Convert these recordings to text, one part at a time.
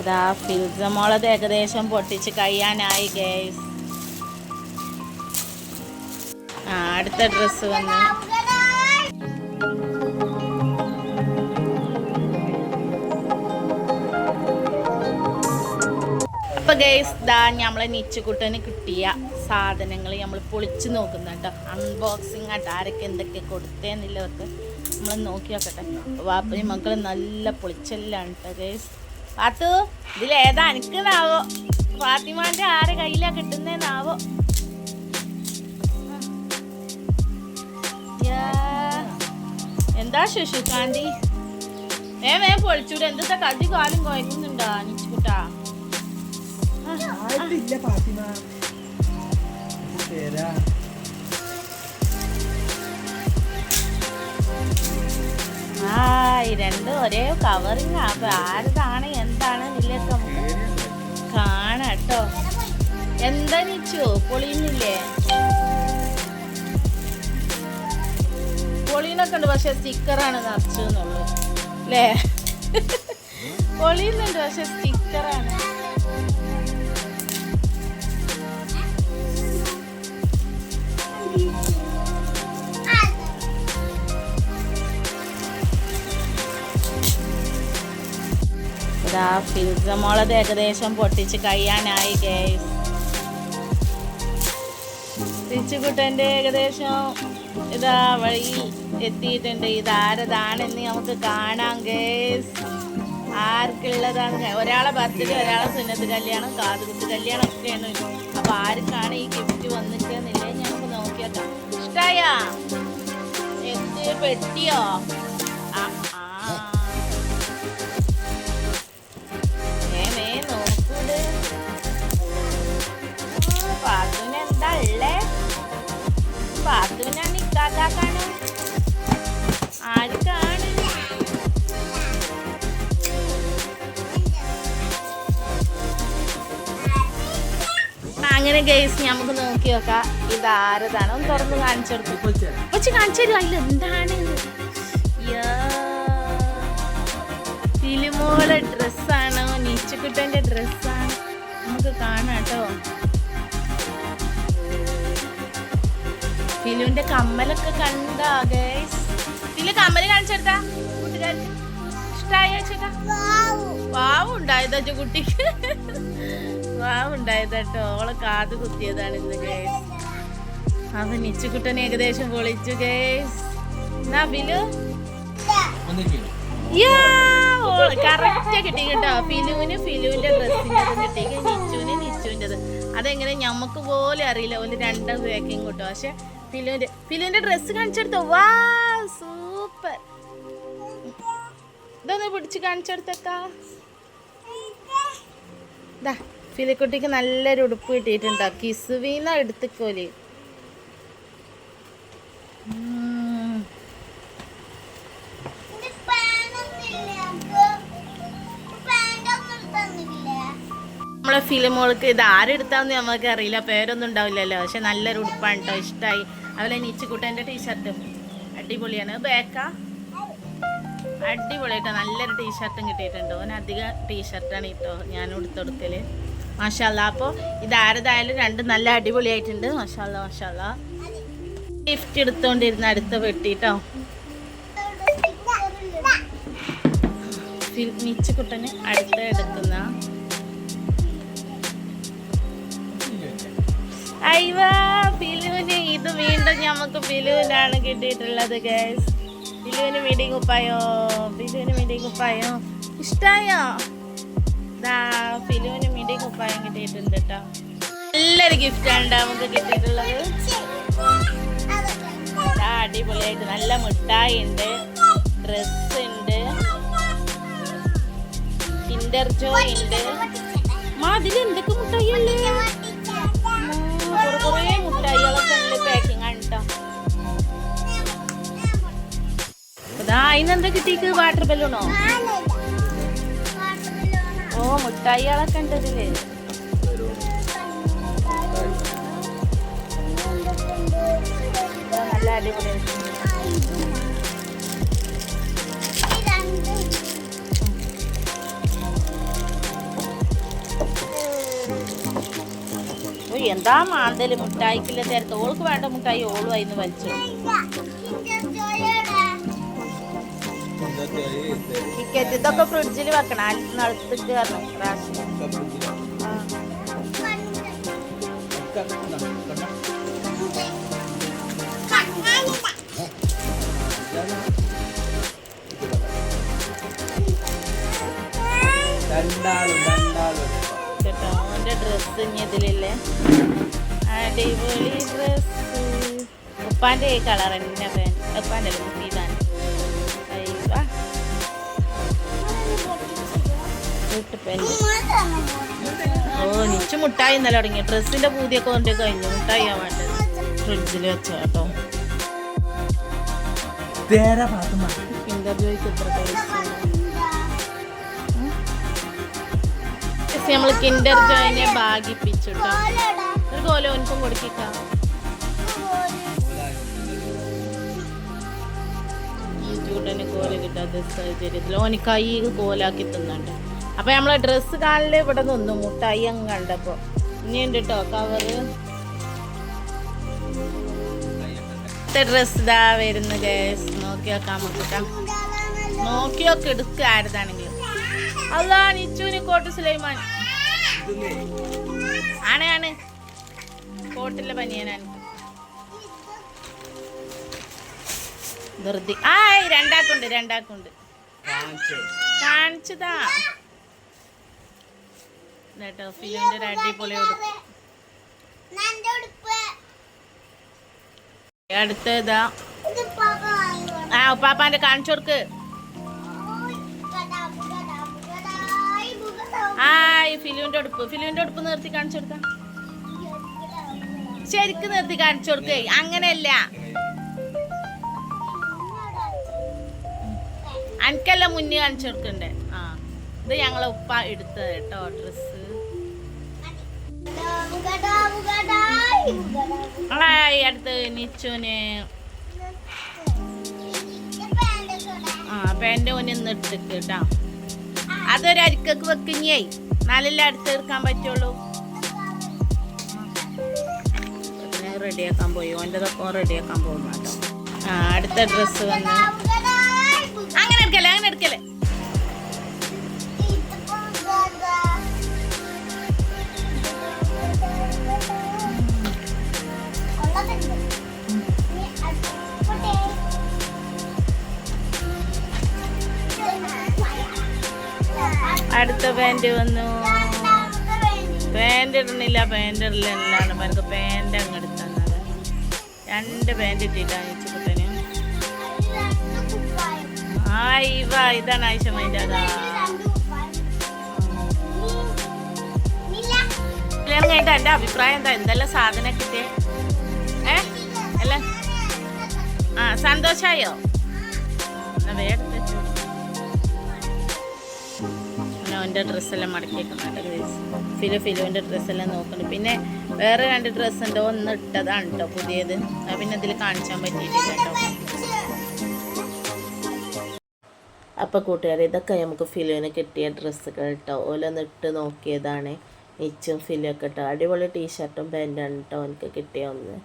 ഇതാ ഫിൽസ മോളത് ഏകദേശം പൊട്ടിച്ച് കഴിയാനായി ഗേസ് ആ അടുത്ത ഡ്രസ്സ് വന്ന്. അപ്പൊ ഗേസ് ദാ നമ്മളെ നിച്ചുകുട്ടന് കിട്ടിയ സാധനങ്ങൾ നമ്മൾ പൊളിച്ചു നോക്കുന്നുണ്ട് അൺബോക്സിങ് ആയിട്ട് ആരൊക്കെ എന്തൊക്കെ കൊടുത്തേന്നുള്ളതൊക്കെ നമ്മൾ നോക്കി നോക്കട്ടെ. വാപ്പനും മക്കളും നല്ല പൊളിച്ചെല്ലാം കേട്ടോ ഗേസ് പാത്തു ഇതിലേതാ എനിക്കുന്നാവോ ഫാത്തിമാന്റെ ആരെ കയ്യിലാ കിട്ടുന്നേന്നാവോ? നാവോ എന്താ ശുശുക്കാണ്ടി ഏ വേ പൊളിച്ചൂടെ. എന്താ കതി കാലും കുഴക്കുന്നുണ്ടോ അനിച്ചുട്ടാ ആയിട്ടില്ല ഫാത്തിമ. ഈ രണ്ടും ഒരേ കവറിങ് അപ്പൊ ആരതാണ് എന്താണ് ഇതിലേക്ക് നമുക്ക് കാണാം കേട്ടോ. എന്താ നിച്ചു? പൊളിയുന്നില്ലേ? പൊളിയുന്നൊക്കെ ഉണ്ട് പക്ഷെ സ്റ്റിക്കറാണ് നിറച്ചു എന്നുള്ളു അല്ലേ പൊളിയുന്നുണ്ട് പക്ഷെ സ്റ്റിക്കറാണ്. ഇതാ ഫിൽസ മോളത് ഏകദേശം പൊട്ടിച്ച് കഴിയാനായി ഗേസ് തിച്ചുകുട്ടന്റെ ഏകദേശം ഇതാ വഴി എത്തിയിട്ടുണ്ട്. ഇതാരതാണെന്ന് നമുക്ക് കാണാം ഗേസ് ആർക്കുള്ളതാണ് ഒരാളെ ബർത്ത്ഡേ ഒരാളെ സുന്നത്ത് കല്യാണം കാതുകുത്ത് കല്യാണം ഒക്കെയാണ്. അപ്പൊ ആർക്കാണ് ഈ ഗിഫ്റ്റ് വന്നിട്ടെന്നില്ലേ ഞങ്ങൾക്ക് നോക്കിയേക്കാം. ഇഷ്ടായ? എന്ത് പെട്ടിയോ? പാത്തുവിനാണ് ഇക്കാക്കാണ് ആർക്കാണ്? ആ, അങ്ങനെ ഗൈസ് നമുക്ക് നോക്കി നോക്കാം. ഇത് ആരതാണ്? ഒന്ന് തുറന്ന് കാണിച്ചു കൊടുക്കും. കൊച്ചു കാണിച്ചു അല്ല എന്താണ്. ഫിലിമോളെ ഡ്രസ്സാണോ നീച്ചുക്കുട്ടന്റെ ഡ്രസ്സാണ് നമുക്ക് കാണാം കേട്ടോ. ഫിലുവിന്റെ കമ്മലൊക്കെ കണ്ടാ ഗൈസ് ഫിലു കമ്മൽ കാണിച്ചെടുത്താ കൂട്ടുകാർക്ക് ഇഷ്ടായോ ചേട്ടാ? വാവ് ഉണ്ടായതാ കുട്ടിക്ക് വാവ് ഉണ്ടായതാ കേട്ടോ. ഓളെ കാത് കുത്തിയതാണ് ഇന്ന് ഗൈസ് അവൻ നിച്ചുക്കുട്ടൻ ഏകദേശം പൊളിച്ചു ഗൈസ് എന്നാ ഫിലു? കറക്റ്റ് കിട്ടി കേട്ടോ. ഫിലുവിന് ഫിലുവിന്റെ ഡ്രസ്സിന്റെ കിട്ടി. നിച്ചുവിന് നിച്ചുവിന്റെത് അതെങ്ങനെ ഞമ്മക്ക് പോലും അറിയില്ല. ഒരു രണ്ടും പാക്കിങ് കിട്ടും. പക്ഷെ ഫിലുവിന്റെ ഫിലുവിന്റെ ഡ്രസ് കാണിച്ചെടുത്തോ? വാ സൂപ്പർ ഇതൊന്ന് പിടിച്ച് കാണിച്ചെടുത്തേക്കാ ഫിലിക്കുട്ടിക്ക് നല്ലൊരു ഉടുപ്പ് കിട്ടിയിട്ടുണ്ടോ. കിസുവീന്ന എടുത്തുക്കോൽ. നമ്മളെ ഫിലിമോൾക്ക് ഇത് ആരെടുത്താന്ന് നമുക്ക് അറിയില്ല. പേരൊന്നും ഉണ്ടാവില്ലല്ലോ. പക്ഷെ നല്ലൊരു ഉടുപ്പാണ് കേട്ടോ ഇഷ്ടമായി അതുപോലെ നീച്ചുകുട്ടന്റെ ടീഷർട്ടും അടിപൊളിയാണ്. ബേക്കാ അടിപൊളിയായിട്ട്. നല്ലൊരു ടീഷർട്ടും കിട്ടിയിട്ടുണ്ട്. ഓൻ അധികം ടീഷർട്ടാണ് കേട്ടോ ഞാൻ ഉടുത്തൊടുത്തിൽ മാഷാല്ല. അപ്പോൾ ഇത് ആരതായാലും രണ്ടും നല്ല അടിപൊളിയായിട്ടുണ്ട്. മാഷാല്ല മാഷാല്ല. ഗിഫ്റ്റ് എടുത്തുകൊണ്ടിരുന്ന അടുത്ത വെട്ടിട്ടോ മിച്ചുകുട്ടന് അടുത്ത എടുക്കുന്ന. അയ്യോ വീണ്ടും നമുക്ക് ബിലുവിനാണ് കിട്ടിയിട്ടുള്ളത് ഗൈസ് ബിലുവിന് മീറ്റിംഗ് ഉപ്പായോ ബിലുവിന് മീറ്റിംഗ് ഉപ്പായോ ഇഷ്ടായോ? ദാ ഫിലുവിന് മീറ്റിംഗ് ഉപ്പായം കിട്ടിയിട്ടുണ്ട് കേട്ടോ നല്ലൊരു ഗിഫ്റ്റാണ് നമുക്ക് കിട്ടിയിട്ടുള്ളത്. അടിപൊളിയായിട്ട് നല്ല മിഠായി ഉണ്ട് ഡ്രസ് ഉണ്ട് കിൻഡർ ജോയ് ഉണ്ട്. മാതിരി അതിൽ എന്തൊക്കെ മുട്ടായി കുറേ മുട്ടായികളൊക്കെ ആ ഇന്നെന്താ കിട്ടിക്ക് വാട്ടർ ബലൂണോ ഓ മുട്ടായികളൊക്കെ ഉണ്ട് ഇതിൽ. നല്ല അടിപൊളി. എന്താ മാന്തൽ? മുട്ടായിക്കില്ല തിരക്ക് ഓൾക്ക് വേണ്ട മുട്ടായി ഓളും അതിന്ന് വലിച്ചു ടിക്കറ്റ് ഇതൊക്കെ ഫ്രിഡ്ജിൽ വെക്കണം. ആ. രണ്ടാളും രണ്ടാളും കേട്ടോ? അവന്റെ ഡ്രസ്സ് ഇനി ഇതിലില്ലേ? അടിപൊളി കളർ തന്നെ ഉപ്പാന്റെ ഓ നിച്ച് മുട്ടായി ഇന്നലെ തുടങ്ങി. ഡ്രസ്സിന്റെ പൂതിയൊക്കെ കൊണ്ട് കഴിഞ്ഞു. മുട്ടായി വേണ്ടത് ഫ്രിഡ്ജിൽ വെച്ച കേട്ടോ എത്ര ടേസ്റ്റ് നമ്മൾ കിൻഡർ ജോയിനെ ഭാഗിപ്പിച്ചു കേട്ടോ ഒരു കോല ഓനക്കും കൊടുക്കാം ചൂടന് കോല കിട്ടാത്ത സാഹചര്യത്തിൽ ഓനിക്കായി കോലാക്കി തിന്നുണ്ട്? അപ്പൊ നമ്മളെ ഡ്രസ് കാണൽ ഇവിടെ നിന്നു മുട്ടായി അങ്ങ് കണ്ടപ്പോ ഇനി ഉണ്ട് കേട്ടോ കവറ് ഡ്രസ് ഇതാ വരുന്നു ഗേസ് നോക്കി നോക്കാം നമുക്ക് നോക്കി നോക്കി എടുക്കുക ആരതാണെങ്കിലും. അല്ലാ നിച്ചുവിന് കോട്ട് സുലൈമാൻ. ആണ് ആണ്. കോട്ടിലെ പനിയനാണ്. ധൃതി. ആ രണ്ടാക്കുണ്ട് രണ്ടാക്കുണ്ട്. കാണിച്ചതാ. കേട്ടോ ഫിലിമിന്റെ ഒരു അടിപൊളി ഉടുപ്പ്. അടുത്തതാ ആ ഉപ്പാപ്പാന്റെ കാണിച്ചു കൊടുക്ക്. ആയ് ഫിലുവിന്റെ ഉടുപ്പ്. ഫിലുവിന്റെ ഉടുപ്പ് നിർത്തി കാണിച്ചു കൊടുക്കാം. ശരിക്ക് നിർത്തി കാണിച്ചു കൊടുക്കേ. അങ്ങനെയല്ല. അനക്കല്ല മുന്നേ കാണിച്ചു കൊടുക്കണ്ടേ? ആ ഇത് ഞങ്ങളെ ഉപ്പ എടുത്തത് കേട്ടോ ഡ്രസ്സ് അടുത്ത് നിച്ചുന്. ആ പാന്റെ ഓന് ഇന്ന് കേട്ടോ അതൊരു അരിക്കൊക്കെ വെക്കിഞ്ഞേ. നല്ല അടുത്ത് എടുക്കാൻ പറ്റുള്ളൂ. റെഡിയാക്കാൻ പോയി. ഓന്റെതൊക്കെ റെഡിയാക്കാൻ പോകുന്നു കേട്ടോ ആ അടുത്ത ഡ്രസ്സ് വന്ന് അങ്ങനെ എടുക്കല്ലേ അങ്ങനെ എടുക്കല്ലേ? പാന്റ് വന്നു. പാന്റ് ഇടണില്ല പാന്റ് ഇടില്ല എല്ലാണ് എനിക്ക് പാന്റ് അങ്ങ് എടുത്തത് രണ്ട് പാന്റ് ഇട്ടിട്ടാണ് ഇച്ചിക്കുട്ടന് ആ ഇവ ഇതാണ് ആയിഷമൈന്റെ അതാ. കഴിഞ്ഞിട്ട് എന്റെ അഭിപ്രായം? എന്താ എന്തെല്ലാം സാധനം കിട്ടിയേ? ഏ? അല്ല. ആ സന്തോഷായോ? എന്നാ അവന്റെ ഡ്രസ്സെല്ലാം മടക്കി വെക്കുന്നുണ്ട് ഫിലു ഫിലുവിന്റെ ഡ്രസ്സെല്ലാം നോക്കുന്നുണ്ട്. പിന്നെ വേറെ രണ്ട് ഡ്രസ്സ് ഒന്ന് ഇട്ടതാണ് കേട്ടോ പുതിയത്. അത് പിന്നെ ഇതിൽ കാണിച്ചാൻ പറ്റിയിട്ടില്ല കേട്ടോ അപ്പോൾ കൂട്ടുകാരെ ഇതൊക്കെ നമുക്ക് ഫിലുവിന് കിട്ടിയ ഡ്രസ്സുകൾ കേട്ടോ ഓലൊന്ന് ഇട്ട് നോക്കിയതാണ്. നിച്ചും ഫിലൊക്കെ കേട്ടോ അടിപൊളി ടീഷർട്ടും പാന്റാണ് കേട്ടോ എനിക്ക് കിട്ടിയ ഒന്ന്.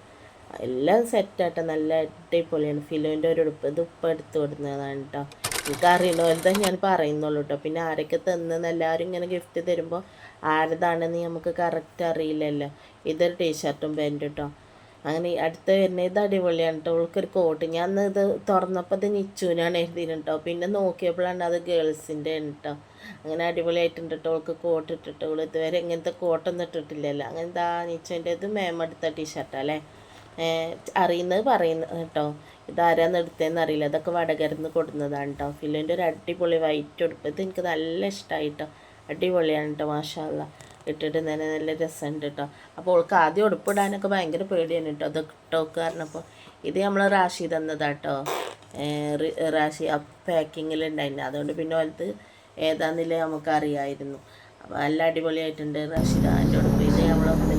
എല്ലാം സെറ്റാട്ടോ നല്ല അടിപൊളിയാണ്. ഫിലുവിന്റെ ഒരു ഉടുപ്പ്. ഇത് ഉപ്പ് എടുത്ത് കൊടുക്കുന്നതാണ് കേട്ടോ എനിക്ക് എന്താ ഞാൻ പറയുന്നുള്ളൂ കേട്ടോ പിന്നെ ആരൊക്കെ തന്നെന്ന് എല്ലാവരും ഇങ്ങനെ ഗിഫ്റ്റ് തരുമ്പോൾ ആരതാണെന്ന് നമുക്ക് കറക്റ്റ് അറിയില്ലല്ലോ. ഇതൊരു ടീഷർട്ടും പാന്റും കേട്ടോ അങ്ങനെ അടുത്ത് വരുന്ന ഇത് അടിപൊളിയാണ് കേട്ടോ അവൾക്കൊരു കോട്ട് ഞാൻ ഇത് തുറന്നപ്പോൾ ഇത് നിച്ചുവിനാണ് എഴുതിയിരുന്നു കേട്ടോ പിന്നെ നോക്കിയപ്പോഴാണ് അത് ഗേൾസിന്റെ ആണ് കേട്ടോ അങ്ങനെ അടിപൊളിയായിട്ടുണ്ട് കേട്ടോ കോട്ട് ഇട്ടിട്ട്. അവൾ ഇതുവരെ ഇങ്ങനത്തെ കോട്ടൊന്നും ഇട്ടിട്ടില്ലല്ലോ. അങ്ങനെ ദാ നിച്ചുവിന്റെ ഇത് മേമെടുത്ത ടീഷർട്ടാണ് അല്ലേ? അറിയുന്നത് പറയുന്നത് കേട്ടോ ഇതാരാന്ന് എടുത്തതെന്ന് അറിയില്ല. അതൊക്കെ വടകരന്ന് കൊടുക്കുന്നതാണ് കേട്ടോ ഫിലിന്റെ ഒരു അടിപൊളി വൈറ്റ് ഉടുപ്പ്. ഇത് എനിക്ക് നല്ല ഇഷ്ടമായി കേട്ടോ അടിപൊളിയാണ് കേട്ടോ മാഷാല്ല ഇട്ടിട്ട് തന്നെ നല്ല രസമുണ്ട് കേട്ടോ അപ്പോൾ അവൾക്ക് ആദ്യം ഉടുപ്പിടാനൊക്കെ ഭയങ്കര പേടിയാണ് കേട്ടോ അത് കാരണം അപ്പോൾ ഇത് നമ്മൾ റാഷി തന്നതാട്ടോ റാഷി ആ പാക്കിങ്ങിലുണ്ടായിരുന്നു അതുകൊണ്ട് പിന്നെ വലുത് ഏതാന്നില്ലേ നമുക്ക് അറിയായിരുന്നു അപ്പോൾ നല്ല അടിപൊളിയായിട്ടുണ്ട് റാഷിദ എന്റെ ഉടുപ്പ്. ഇത് ഒന്നിച്ച്